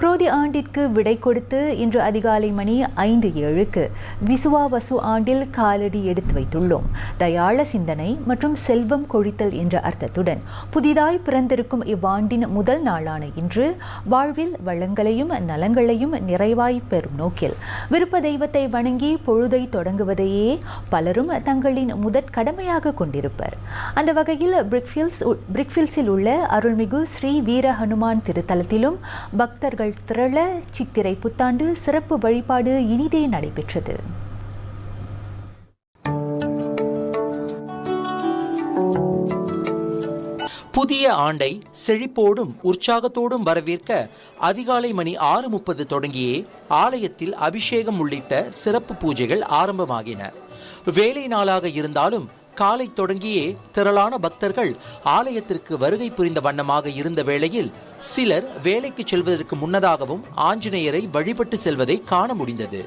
குரோதி ஆண்டிற்கு விடை கொடுத்து இன்று அதிகாலை மணி ஐந்து ஏழுக்கு விசுவாவசு ஆண்டில் காலடி எடுத்து வைத்துள்ளோம். தயாள சிந்தனை மற்றும் செல்வம் கொழித்தல் என்ற அர்த்தத்துடன் புதிதாய் பிறந்திருக்கும் இவ்வாண்டின் முதல் நாளான இன்று வாழ்வில் வளங்களையும் நலங்களையும் நிறைவாய் பெறும் நோக்கில் விருப்ப தெய்வத்தை வணங்கி பொழுதை தொடங்குவதையே பலரும் தங்களின் முதற் கடமையாக கொண்டிருப்பர். அந்த வகையில் பிரிக்ஃபில்ஸ் பிரிக்ஃபில்ஸில் உள்ள அருள்மிகு ஸ்ரீ வீர ஹனுமான் திருத்தலத்திலும் பக்தர்கள் திரள சித்திரை புத்தாண்டு சிறப்பு வழிபாடு இனிதே நடைபெற்றது. புதிய ஆண்டை செழிப்போடும் உற்சாகத்தோடும் வரவேற்க அதிகாலை மணி ஆறு முப்பது தொடங்கியே ஆலயத்தில் அபிஷேகம் உள்ளிட்ட சிறப்பு பூஜைகள் ஆரம்பமாகின. வேலை நாளாக இருந்தாலும் காலை தொடங்கியே திரளான பக்தர்கள் ஆலயத்திற்கு வருகை புரிந்த வண்ணமாக இருந்த வேளையில் சிலர் வேலைக்கு செல்வதற்கு முன்னதாகவும் ஆஞ்சநேயரை வழிபட்டு செல்வதை காண முடிந்தது.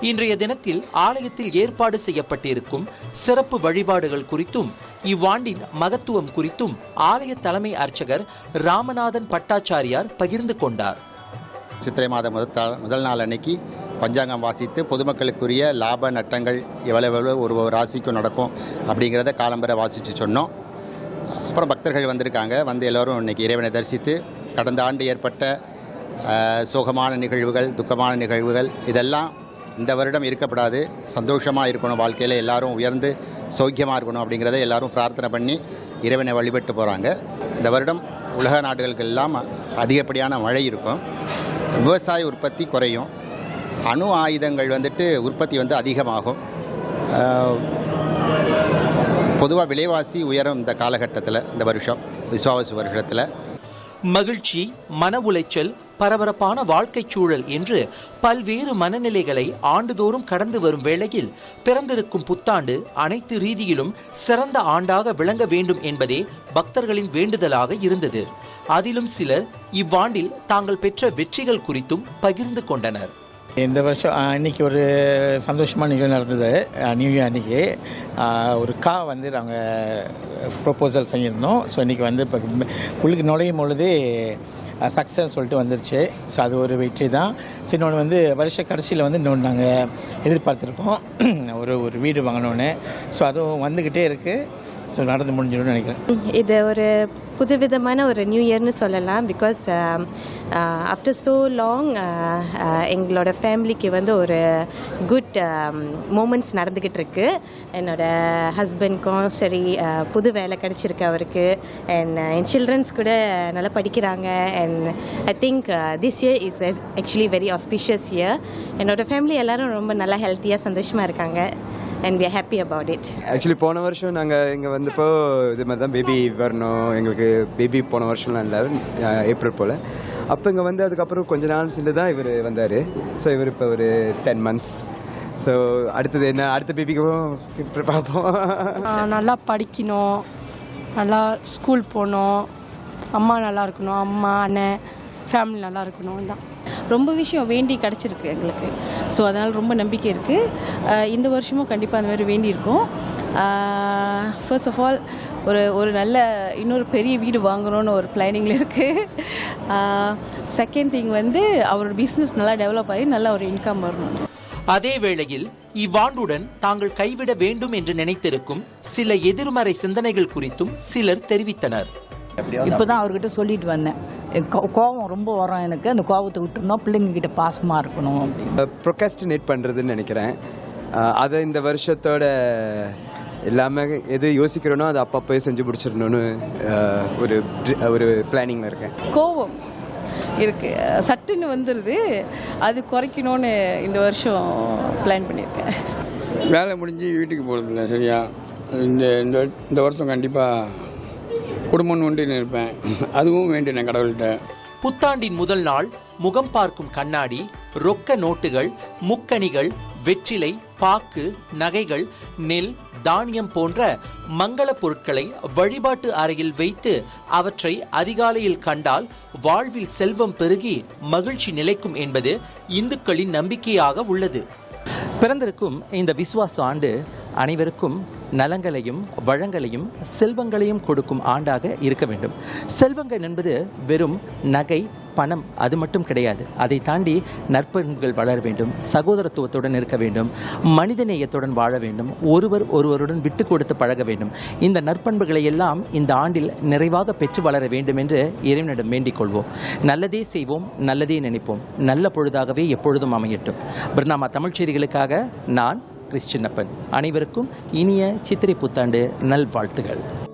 இன்றைய தினத்தில் ஆலயத்தில் ஏற்பாடு செய்யப்பட்டிருக்கும் சிறப்பு வழிபாடுகள் குறித்தும் இவ்வாண்டின் மகத்துவம் குறித்தும் ஆலய தலைமை அர்ச்சகர் ராமநாதன் பட்டாச்சாரியார் பகிர்ந்து கொண்டார். சித்திரை மாதம் முதல் முதல் நாள் அன்னைக்கு பஞ்சாங்கம் வாசித்து பொதுமக்களுக்குரிய லாப நட்டங்கள் எவ்வளவு எவ்வளோ ஒரு ஒரு ராசிக்கும் நடக்கும் அப்படிங்கிறத காலம்பரை வாசித்து சொன்னோம். அப்புறம் பக்தர்கள் வந்திருக்காங்க. வந்து எல்லோரும் இன்னைக்கு இறைவனை தரிசித்து கடந்த ஆண்டு ஏற்பட்ட சோகமான நிகழ்வுகள் துக்கமான நிகழ்வுகள் இதெல்லாம் இந்த வருடம் இருக்கப்படாது. சந்தோஷமாக இருக்கணும். வாழ்க்கையில் எல்லாரும் உயர்ந்து சௌக்கியமாக இருக்கணும் அப்படிங்கிறத எல்லாரும் பிரார்த்தனை பண்ணி இறைவனை வழிபட்டு போகிறாங்க இந்த வருடம் உலக நாடுகளுக்கெல்லாம் அதிகப்படியான மழை இருக்கும். விவசாய உற்பத்தி குறையும். அணு ஆயுதங்கள் வந்துட்டு உற்பத்தி வந்து அதிகமாகும். பொதுவாக விலைவாசி உயரும் இந்த காலகட்டத்தில் இந்த வருஷம் விஸ்வாவசு வருஷத்தில். மகிழ்ச்சி மன உளைச்சல் பரபரப்பான வாழ்க்கை சூழல் என்று பல்வேறு மனநிலைகளை ஆண்டுதோறும் கடந்து வரும் வேளையில் பிறந்திருக்கும் புத்தாண்டு அனைத்து ரீதியிலும் சிறந்த ஆண்டாக விளங்க வேண்டும் என்பதே பக்தர்களின் வேண்டுதலாக இருந்தது. அதிலும் சிலர் இவ்வாண்டில் தாங்கள் பெற்ற வெற்றிகள் குறித்தும் பகிர்ந்து கொண்டனர். இந்த வருஷம் ஆ, இன்னைக்கு ஒரு சந்தோஷமான நிகழ்வு நடந்தது. நியூ இயர் அன்னைக்கு ஒரு கா வந்து நாங்கள் ப்ரொப்போசல் செஞ்சுருந்தோம். ஸோ இன்றைக்கி வந்து இப்போ உள்ளுக்கு நுழையும் பொழுது சக்ஸஸ் சொல்லிட்டு வந்துருச்சு. ஸோ அது ஒரு வெற்றி தான். ஸோ இன்னொன்று வந்து வருஷ கடைசியில் வந்து இன்னொன்று நாங்கள் எதிர்பார்த்துருக்கோம். ஒரு ஒரு வீடு வாங்கினோன்னு ஸோ அதுவும் வந்துக்கிட்டே இருக்குது ஸோ நடந்து முடிஞ்சிடும்னு நினைக்கிறேன். இது ஒரு புதுவிதமான ஒரு நியூ இயர்னு சொல்லலாம். பிகாஸ் ஆஃப்டர் ஸோ லாங் எங்களோட ஃபேமிலிக்கு வந்து ஒரு குட் மூமெண்ட்ஸ் um, நடந்துக்கிட்டு இருக்கு. என்னோட ஹஸ்பண்ட்க்கும் சரி uh, புது வேலை கிடச்சிருக்கு அவருக்கு. அண்ட் uh, என் சில்ட்ரன்ஸ் கூட நல்லா படிக்கிறாங்க. And I think this year is actually very auspicious year என்னோட ஃபேமிலி எல்லாரும் ரொம்ப நல்லா ஹெல்த்தியாக சந்தோஷமாக இருக்காங்க. And we are happy about it actually போன வருஷம் நாங்கள் இங்கே வந்தப்போ இது மாதிரி தான் பேபி வரணும். எங்களுக்கு பேபி போன வருஷம்லாம் இல்லை. ஏப்ரல் போல். அப்போ இங்கே வந்து அதுக்கப்புறம் கொஞ்ச நாள் சென்று தான் இவர் வந்தார். ஸோ இவர் இப்போ ஒரு டென் மந்த்ஸ் ஸோ அடுத்தது என்ன? அடுத்த பேபிக்கும் பார்ப்போம். நல்லா படிக்கணும். நல்லா ஸ்கூல் போகணும். அம்மா நல்லா இருக்கணும். அம்மா அண்ணன் ஃபேமிலி நல்லா இருக்கணும். தான் ரொம்ப விஷயம் வேண்டி கிடச்சிருக்கு எங்களுக்கு. ஸோ அதனால் ரொம்ப நம்பிக்கை இருக்குது இந்த வருஷமும் கண்டிப்பாக அந்த மாதிரி வேண்டி இருக்கும். ஃபர்ஸ்ட் ஆஃப் ஆல் ஒரு ஒரு நல்ல இன்னொரு பெரிய வீடு வாங்கணும்னு ஒரு பிளானிங்கில் இருக்குது செகண்ட் திங் வந்து அவரோட பிஸ்னஸ் நல்லா டெவலப் ஆகி நல்ல ஒரு இன்கம் வரணும். அதே வேளையில் இவ்வாண்டுடன் தாங்கள் கைவிட வேண்டும் என்று நினைத்திருக்கும் சில எதிர்மறை சிந்தனைகள் குறித்தும் சிலர் தெரிவித்தனர். இப்போ தான் அவர்கிட்ட சொல்லிட்டு வந்தேன். கோவம் ரொம்ப வரும் எனக்கு. அந்த கோவத்தை விட்டுருந்தோம். பிள்ளைங்க கிட்ட பாசமாக இருக்கணும் அப்படின்னு. ப்ரொகாஸ்டினேட் பண்ணுறதுன்னு நினைக்கிறேன். அதை இந்த வருஷத்தோட எல்லாமே எது யோசிக்கிறோனோ அதை அப்பப்போ செஞ்சு முடிச்சிடணும்னு ஒரு ஒரு பிளானிங்கில் இருக்கேன். கோவம் இருக்குது சட்டுன்னு வந்துடுது அது குறைக்கணும்னு இந்த வருஷம் பிளான் பண்ணியிருக்கேன். வேலை முடிஞ்சு வீட்டுக்கு போகிறதில்ல சரியா? இந்த இந்த இந்த வருஷம் கண்டிப்பாக குடும்பம்னு ஒன்று இருப்பேன் அதுவும் வேண்டினேன் கடவுள்கிட்ட. புத்தாண்டின் முதல் நாள் முகம் பார்க்கும் கண்ணாடி ரொக்க நோட்டுகள் முக்கணிகள் வெற்றிலை பாக்கு நகைகள் நெல் தானியம் போன்ற மங்கள பொருட்களை வழிபாட்டு அறையில் வைத்து அவற்றை அதிகாலையில் கண்டால் வாழ்வில் செல்வம் பெருகி மகிழ்ச்சி நிலைக்கும் என்பது இந்துக்களின் நம்பிக்கையாக உள்ளது. பிறந்திருக்கும் இந்த விசுவாச ஆண்டு அனைவருக்கும் நலங்களையும் வளங்களையும் செல்வங்களையும் கொடுக்கும் ஆண்டாக இருக்க வேண்டும். செல்வங்கள் என்பது வெறும் நகை பணம் அது மட்டும் கிடையாது. அதை தாண்டி நற்பண்புகள் வளர வேண்டும் சகோதரத்துவத்துடன் இருக்க வேண்டும் மனிதநேயத்துடன் வாழ வேண்டும் ஒருவர் ஒருவருடன் விட்டு கொடுத்து பழக வேண்டும். இந்த நற்பண்புகளை எல்லாம் இந்த ஆண்டில் நிறைவாக பெற்று வளர வேண்டும் என்று இறைவனிடம் வேண்டிக் கொள்வோம். நல்லதே செய்வோம் நல்லதே நினைப்போம். நல்ல பொழுதாகவே எப்பொழுதும் அமையட்டும். பிரணாமா தமிழ் செய்திகளுக்காக நான் கிறிஸ்டினப்பன் அனைவருக்கும் இனிய சித்திரை புத்தாண்டு நல்வாழ்த்துகள்.